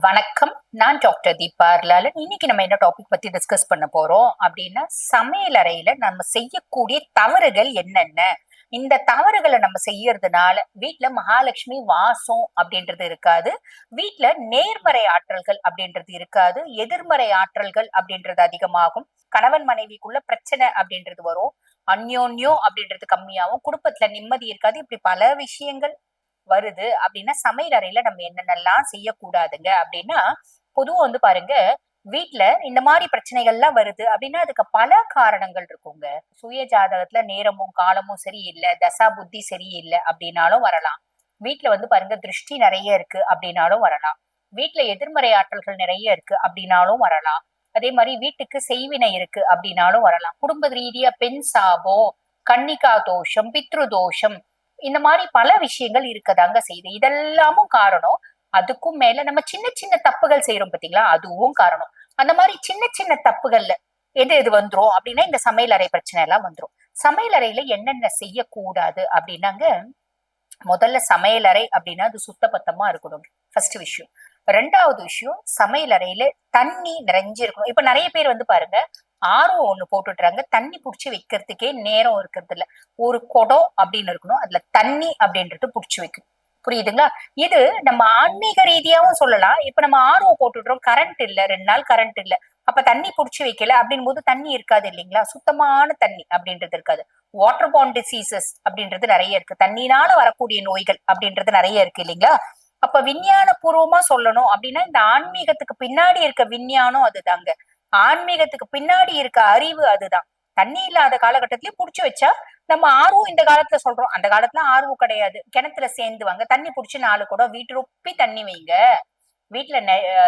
வணக்கம். நான் டாக்டர் தீபா அர்லாலன் இன்னைக்கு நம்ம என்ன டாபிக் பத்தி டிஸ்கஸ் பண்ண போறோம் அப்படின்னா சமையல் அறையில நம்ம செய்யக்கூடிய தவறுகள் என்னென்ன? இந்த தவறுகளை நம்ம செய்யறதுனால வீட்டுல மகாலட்சுமி வாசம் அப்படின்றது இருக்காது. வீட்டுல நேர்மறை ஆற்றல்கள் அப்படின்றது இருக்காது. எதிர்மறை ஆற்றல்கள் அப்படின்றது அதிகமாகும். கணவன் மனைவிக்குள்ள பிரச்சனை அப்படின்றது வரும். அந்யோன்யோ அப்படின்றது கம்மியாகும். குடும்பத்துல நிம்மதி இருக்காது. இப்படி பல விஷயங்கள் வருது அப்படின்னா சமையல் அறையில நம்ம என்னென்னலாம் செய்யக்கூடாதுங்க அப்படின்னா பொதுவா வந்து பாருங்க வீட்டுல இந்த மாதிரி பிரச்சனைகள்லாம் வருது அப்படின்னா அதுக்கு பல காரணங்கள் இருக்குங்க. சுய ஜாதகத்துல நேரமும் காலமும் சரியில்லை தசா புத்தி சரியில்லை அப்படின்னாலும் வரலாம். வீட்டுல வந்து பாருங்க திருஷ்டி நிறைய இருக்கு அப்படின்னாலும் வரலாம். வீட்டுல எதிர்மறை ஆற்றல்கள் நிறைய இருக்கு அப்படின்னாலும் வரலாம். அதே மாதிரி வீட்டுக்கு செய்வினை இருக்கு அப்படின்னாலும் வரலாம். குடும்ப ரீதியா பெண் சாபம் கன்னிகா தோஷம் பித்ரு தோஷம் இந்த மாதிரி பல விஷயங்கள் இருக்கதாங்க செய்யுது. இதெல்லாமும் காரணம் அதுக்கும் மேல நம்ம சின்ன சின்ன தப்புகள் செய்யறோம் பாத்தீங்களா? அதுவும் காரணம். அந்த மாதிரி சின்ன சின்ன தப்புகள்ல எது எது வந்துரும் அப்படின்னா இந்த சமையல் அறை பிரச்சனை எல்லாம் வந்துரும். சமையல் அறையில என்னென்ன செய்யக்கூடாது அப்படின்னாங்க முதல்ல சமையல் அறை அப்படின்னா அது சுத்தபத்தமா இருக்கணும். ஃபர்ஸ்ட் விஷயம். ரெண்டாவது விஷயம் சமையல் அறையில தண்ணி நிறைஞ்சு இருக்கணும் இப்ப நிறைய பேர் வந்து பாருங்க ஆர்வம் ஒண்ணு போட்டுடுறாங்க தண்ணி புடிச்சு வைக்கிறதுக்கே நேரம் இருக்கிறது இல்ல ஒரு குடம் அப்படின்னு இருக்கணும். அதுல தண்ணி அப்படின்றது புடிச்சு வைக்கணும் புரியுதுங்களா? இது நம்ம ஆன்மீக ரீதியாவும் சொல்லலாம். இப்ப நம்ம ஆர்வம் போட்டுடுறோம். கரண்ட் இல்ல. ரெண்டு நாள் கரண்ட் இல்ல. அப்ப தண்ணி புடிச்சு வைக்கல அப்படின் போது தண்ணி இருக்காது இல்லைங்களா? சுத்தமான தண்ணி அப்படின்றது இருக்காது. வாட்டர் பாண்ட் டிசீசஸ் அப்படின்றது நிறைய இருக்கு. தண்ணினால வரக்கூடிய நோய்கள் அப்படின்றது நிறைய இருக்கு இல்லைங்களா? அப்ப விஞ்ஞான பூர்வமா சொல்லணும் அப்படின்னா இந்த ஆன்மீகத்துக்கு பின்னாடி இருக்க விஞ்ஞானம் அதுதாங்க. ஆன்மீகத்துக்கு பின்னாடி இருக்க அறிவு அதுதான். தண்ணி இல்லாத காலகட்டத்திலயும் புடிச்சு வச்சா நம்ம ஆர்வம் இந்த காலத்துல சொல்றோம். அந்த காலத்துல ஆர்வம் கிடையாது. கிணத்துல சேர்ந்துவாங்க. தண்ணி புடிச்சு நாலு கூட வீட்டு ரொப்பி தண்ணி வைங்க. வீட்டுல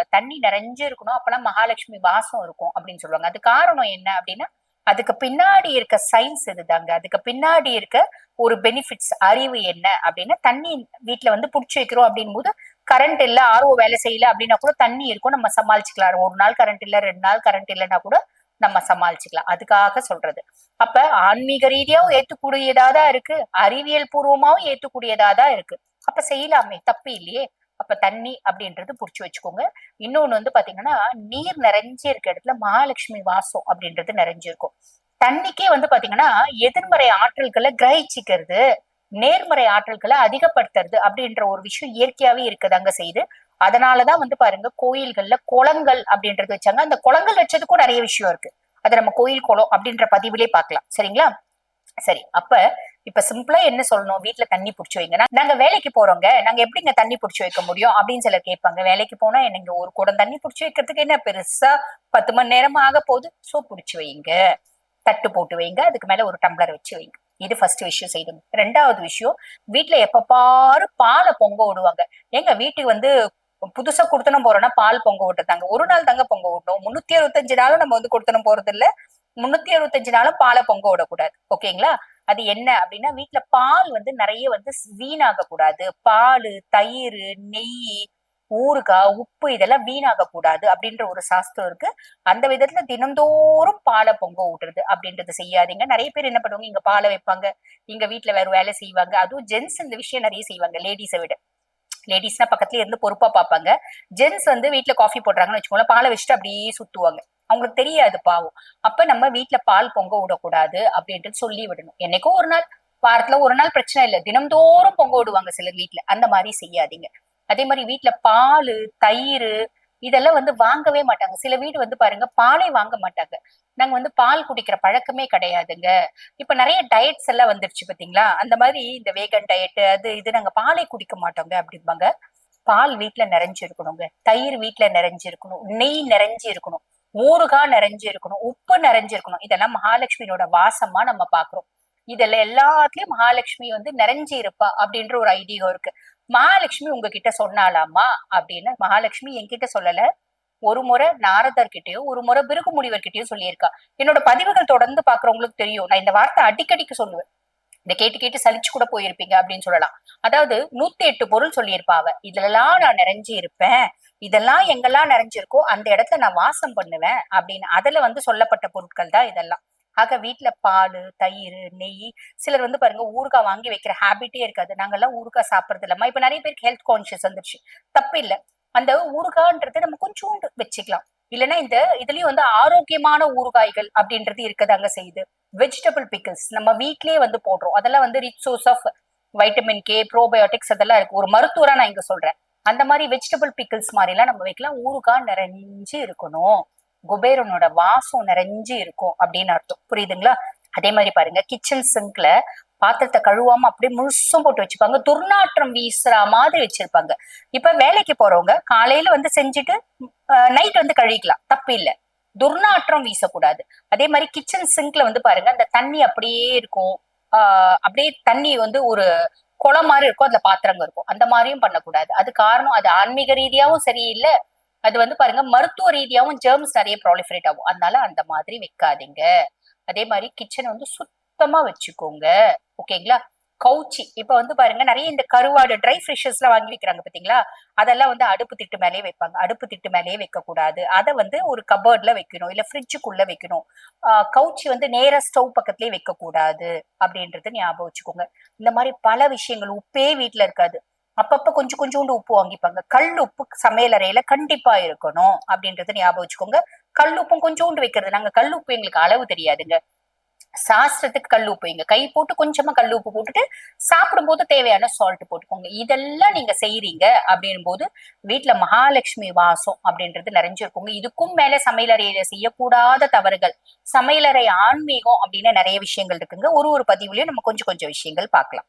தண்ணி நிறைஞ்சு இருக்கணும். அப்பெல்லாம் மகாலட்சுமி வாசம் இருக்கும் அப்படின்னு சொல்லுவாங்க. அது காரணம் என்ன அப்படின்னா அதுக்கு பின்னாடி இருக்க சயின்ஸ் இதுதாங்க. அதுக்கு பின்னாடி இருக்க ஒரு பெனிஃபிட்ஸ் அறிவு என்ன அப்படின்னா தண்ணி வீட்டுல வந்து புடிச்சு வைக்கிறோம் அப்படின் போது கரண்ட் இல்ல ஆர்வ வேலை செய்யல அப்படின்னா கூட தண்ணி இருக்கும் நம்ம சமாளிச்சுக்கலாம். ஒரு நாள் கரண்ட் இல்ல ரெண்டு நாள் கரண்ட் இல்லைன்னா கூட நம்ம சமாளிச்சுக்கலாம். அதுக்காக சொல்றது. அப்ப ஆன்மீக ரீதியாவும் ஏத்துக்கூடியதாதான் இருக்கு. அறிவியல் பூர்வமாவும் ஏத்துக்கூடியதாதான் இருக்கு. அப்ப செய்யலாமே தப்பு இல்லையே. அப்ப தண்ணி அப்படின்றது புடிச்சு வச்சுக்கோங்க. இன்னொன்னு வந்து பாத்தீங்கன்னா நீர் நிறைஞ்சு இருக்க இடத்துல மகாலட்சுமி வாசம் அப்படின்றது நிறைஞ்சிருக்கும். தண்ணிக்கே வந்து பாத்தீங்கன்னா எதிர்மறை ஆற்றல்களை கிரகிச்சிக்கிறது. நேர்மறை ஆற்றல்களை அதிகப்படுத்துறது அப்படின்ற ஒரு விஷயம் இயற்கையாவே இருக்குதாங்க செய்யுது. அதனாலதான் வந்து பாருங்க கோயில்கள்ல குளங்கள் அப்படின்றது வச்சாங்க. அந்த குளங்கள் வச்சதுக்கும் நிறைய விஷயம் இருக்கு. அது நம்ம கோயில் குளம் அப்படின்ற பதிவிலே பார்க்கலாம். சரிங்களா? சரி அப்ப இப்ப சிம்பிளா என்ன சொல்லணும்? வீட்டுல தண்ணி புடிச்சு வைங்க நாங்க வேலைக்கு போறோங்க. நாங்க எப்படிங்க தண்ணி புடிச்சு வைக்க முடியும் அப்படின்னு சிலர் கேட்பாங்க. வேலைக்கு போனா எனக்கு ஒரு குடம் தண்ணி புடிச்சு வைக்கிறதுக்கு என்ன? பெருசா பத்து மணி நேரமா ஆக போகுது. சோ புடிச்சு வைங்க. தட்டு போட்டு வைங்க. அதுக்கு மேல ஒரு டம்ளர் வச்சு வைங்க. இது ஃபர்ஸ்ட் விஷயம் செய்யணும். ரெண்டாவது விஷயம் வீட்டுல எப்ப பாரு பாலை பொங்க விடுவாங்க. எங்க வீட்டுக்கு வந்து புதுசா கொடுத்தனும் போறோம்னா பால் பொங்க விட்டுதாங்க ஒரு நாள் தாங்க பொங்க விட்டோம். முன்னூத்தி அறுபத்தஞ்சு நாளும் நம்ம வந்து கொடுத்தனும் போறது இல்ல முன்னூத்தி அறுபத்தஞ்சு நாளும் பாலை பொங்க விடக்கூடாது. ஓகேங்களா? அது என்ன அப்படின்னா வீட்டுல பால் வந்து நிறைய வந்து வீணாக கூடாது பால் தயிர் நெய் ஊறுகாய் உப்பு இதெல்லாம் வீணாக கூடாது அப்படின்ற ஒரு சாஸ்திரம் இருக்கு. அந்த விதத்துல தினந்தோறும் பாலை பொங்க விடுறது அப்படின்றது செய்யாதீங்க. நிறைய பேர் என்ன பண்ணுவாங்க இங்க பாலை வைப்பாங்க இங்க வீட்டுல வேற வேலை செய்வாங்க. அதுவும் ஜென்ஸ் இந்த விஷயம் நிறைய செய்வாங்க லேடிஸை விட. லேடிஸ்னா பக்கத்துல இருந்து பொறுப்பா பார்ப்பாங்க. ஜென்ஸ் வந்து வீட்டுல காஃபி போடுறாங்கன்னு வச்சுக்கோங்களேன் பாலை வச்சுட்டு அப்படியே சுத்துவாங்க. அவங்களுக்கு தெரியாது பாவம். அப்ப நம்ம வீட்டுல பால் பொங்க விடக்கூடாது அப்படின்ட்டு சொல்லி விடணும். என்னைக்கோ ஒரு நாள் வாரத்துல ஒரு நாள் பிரச்சனை இல்லை. தினம்தோறும் பொங்க விடுவாங்க சிலர் வீட்ல. அந்த மாதிரி செய்யாதீங்க. அதே மாதிரி வீட்டுல பால் தயிர் இதெல்லாம் வந்து வாங்கவே மாட்டாங்க. சில வீடு வந்து பாருங்க பாலே வாங்க மாட்டாங்க. நாங்க வந்து பால் குடிக்கிற பழக்கமே கிடையாதுங்க. இப்ப நிறைய டயட்ஸ் எல்லாம் வந்துருச்சு பாத்தீங்களா? அந்த மாதிரி இந்த வேகன் டயட் அது இது நாங்க பாலே குடிக்க மாட்டோங்க அப்படிம்பாங்க. பால் வீட்டுல நிறைஞ்சு இருக்கணுங்க தயிர் வீட்டுல நிறைஞ்சு இருக்கணும் நெய் நிறைஞ்சு இருக்கணும் ஊறுகாய் நிறைஞ்சு இருக்கணும் உப்பு நிறைஞ்சு இருக்கணும் இதெல்லாம் மகாலட்சுமியோட வாசமா நம்ம பாக்குறோம். இதுல எல்லாத்துலயும் மகாலட்சுமி வந்து நிறைஞ்சு இருப்பா அப்படின்ற ஒரு ஐதீகம் இருக்கு. மகாலட்சுமி உங்ககிட்ட சொன்னாலாமா அப்படின்னு மகாலட்சுமி என்கிட்ட சொல்லல. ஒரு முறை நாரதர்கிட்டயோ ஒரு முறை பிருகு முனிவர்கிட்டயும் சொல்லியிருக்கா. என்னோட பதிவுகள் தொடர்ந்து பாக்குறவங்களுக்கு தெரியும். நான் இந்த வார்த்தை அடிக்கடிக்கு சொல்லுவேன். இதை கேட்டு கேட்டு சலிச்சு கூட போயிருப்பீங்க அப்படின்னு சொல்லலாம். அதாவது நூத்தி எட்டு பொருள் சொல்லியிருப்பாவ அவ. இதுலலாம் நான் நிறைஞ்சு இருப்பேன். இதெல்லாம் எங்கெல்லாம் நிறைஞ்சிருக்கோ அந்த இடத்துல நான் வாசம் பண்ணுவேன். அப்படின்னு. அதுல வந்து சொல்லப்பட்ட பொருட்கள் தான் இதெல்லாம். ஆக வீட்டுல பால் தயிர் நெய் சிலர் வந்து பாருங்க ஊறுகாய் வாங்கி வைக்கிற ஹேபிட்டே இருக்காது. நாங்கெல்லாம் ஊறுகாய் சாப்பிடுறது இல்லம்மா இப்ப நிறைய பேருக்கு ஹெல்த் கான்சியஸ் வந்துருச்சு. தப்பு இல்ல. அந்த ஊறுகான்றது நம்ம கொஞ்சோண்டு வச்சுக்கலாம். இல்லைன்னா இந்த இதுலயும் வந்து ஆரோக்கியமான ஊறுகாய்கள் அப்படின்றது இருக்கதாங்க செய்யுது. வெஜிடபிள் பிக்கிள்ஸ் நம்ம வீட்லயே வந்து போடுறோம். அதெல்லாம் வந்து rich source of vitamin K probiotics அதெல்லாம் இருக்கு. ஒரு மருத்துவரா நான் இங்க சொல்றேன். அந்த மாதிரி வெஜிடபிள் பிக்கிள்ஸ் மாதிரி எல்லாம் நம்ம வைக்கலாம். ஊறுகாய் நிறைஞ்சு இருக்கணும். குபேரனோட வாசம் நிறைஞ்சு இருக்கும் அப்படின்னு அர்த்தம். புரியுதுங்களா? அதே மாதிரி பாருங்க கிச்சன் சிங்க்ல பாத்திரத்தை கழுவாம அப்படியே முழுசும் போட்டு வச்சுப்பாங்க. துர்நாற்றம் வீசுற மாதிரி வச்சிருப்பாங்க. இப்ப வேலைக்கு போறவங்க காலையில வந்து செஞ்சுட்டு நைட் வந்து கழுவிக்கலாம். தப்பு இல்லை. துர்நாற்றம் வீசக்கூடாது. அதே மாதிரி கிச்சன் சிங்க்ல வந்து பாருங்க அந்த தண்ணி அப்படியே இருக்கும். ஆஹ் அப்படியே தண்ணி வந்து ஒரு குளம் மாதிரி இருக்கும். அதுல பாத்திரங்க இருக்கும். அந்த மாதிரியும் பண்ணக்கூடாது. அது காரணம் அது ஆன்மீக ரீதியாவும் சரியில்லை. அது வந்து பாருங்க மருத்துவ ரீதியாகவும் ஜெர்ம்ஸ் நிறைய ப்ராலிஃபரேட் ஆகும். அதனால அந்த மாதிரி வைக்காதீங்க. அதே மாதிரி கிச்சனை வந்து சுத்தமா வச்சுக்கோங்க. ஓகேங்களா கவுச்சி. இப்ப வந்து பாருங்க நிறைய இந்த கருவாடு ட்ரை ஃபிஷஸ் எல்லாம் வாங்கி வைக்கிறாங்க பாத்தீங்களா? அதெல்லாம் வந்து அடுப்பு திட்டு மேலேயே வைப்பாங்க. அடுப்பு திட்டு மேலேயே வைக்க கூடாது அதை வந்து ஒரு கபர்ட்ல வைக்கணும். இல்ல ஃப்ரிட்ஜுக்குள்ள வைக்கணும். கவுச்சி வந்து நேரா ஸ்டவ் பக்கத்துலயே வைக்க கூடாது அப்படின்றது ஞாபகம் வச்சுக்கோங்க. இந்த மாதிரி பல விஷயங்கள் உப்பே வீட்டுல இருக்காது. அப்பப்ப கொஞ்சம் கொஞ்சோண்டு உப்பு வாங்கிப்பாங்க. கல் உப்பு சமையலறையில கண்டிப்பா இருக்கணும் அப்படின்றத ஞாபகம் வச்சுக்கோங்க. கல் உப்பும் கொஞ்சோண்டு வைக்கிறது. நாங்க கல் உப்பு எங்களுக்கு அளவு தெரியாதுங்க. சாஸ்திரத்துக்கு கல் உப்பு எங்க கை போட்டு கொஞ்சமா கல் உப்பு போட்டுட்டு சாப்பிடும்போது தேவையான சால்ட் போட்டுக்கோங்க. இதெல்லாம் நீங்க செய்யறீங்க அப்படின் போது வீட்டுல மகாலட்சுமி வாசம் அப்படின்றது நிறைஞ்சிருக்குங்க. இதுக்கும் மேல சமையலறையில செய்யக்கூடாத தவறுகள். சமையலறை ஆன்மீகம் அப்படின்னு நிறைய விஷயங்கள் இருக்குங்க. ஒரு ஒரு பதிவுலயும் நம்ம கொஞ்சம் கொஞ்சம் விஷயங்கள் பார்க்கலாம்.